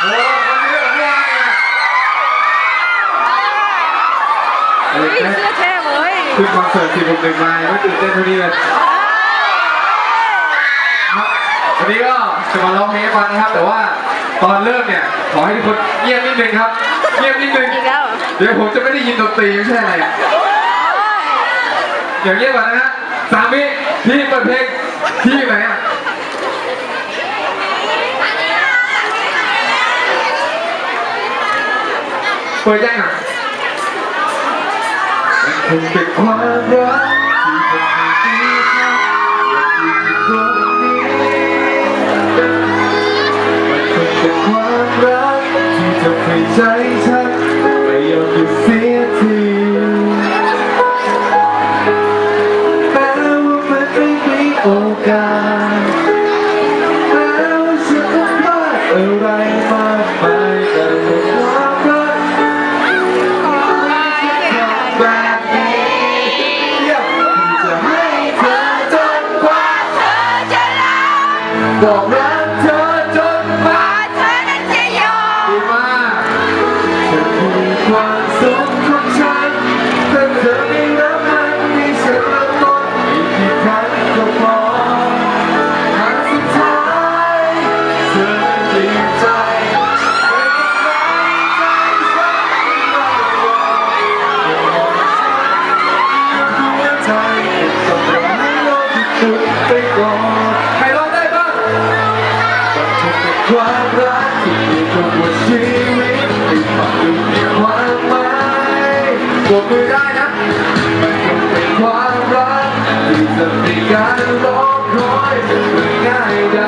โอ้คนนี้ของเราเนี่ยเฮ้ยเสื้อเท่เว้ยขึ้นคอนเสิร์ตสี่หกหนึ่งมายังไม่ตื่นเต้นเท่านี้เลยครับวันนี้ก็จะมาร้องเพลงให้ฟังนะครับ แต่ว่าตอนเริ่มเนี่ยขอให้ทุกคนเงียบนิดนึงครับเงียบนิดนึงอีกแล้วเหรอเดี๋ยวผมจะไม่ได้ยินดนตรีไม่ใช่อะไรอะอย่างเงียบก่อนนะฮะสามวิพี่เปิดเพลงพี่อยู่ไหนอะ ปิดยังอะมันคงเป็นความรักที่ผมไม่ดีครับอยากอยู่ที่ตรงนี้มันคงเป็นความรักที่ทำให้ใจฉันไม่ยอมหยุดเสียทีแม้ว่ามันไม่มีโอกาส บอกรักเธอจนกว่าเธอนั้นจะยอมดีมาเธอคือความสุขของฉันถ้าเธอไม่รับมันให้ฉันละต้นอีกกี่ครั้งก็พอครั้งสุดท้ายเธอเปลี่ใจใจฉันไม่รอหัวใจต้องรอให้โลกที่สุดไปก่อน ความรักที่มีทุกวันชีวิตที่ฟังดูมีความหมายปรบมือได้นะมันคงเป็นความรักที่จะมีการรอคอยเป็นเรื่องง่ายได้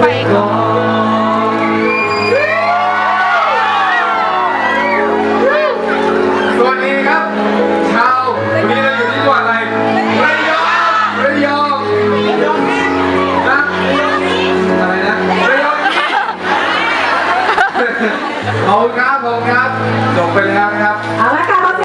ไปก่อนสวัสดีครับ ชาววันนี้เราอยู่ที่จังหวัดอะไรระยองระยองนะอะไรนะระยองขอบคุณครับขอบคุณครับจบไปแล้ว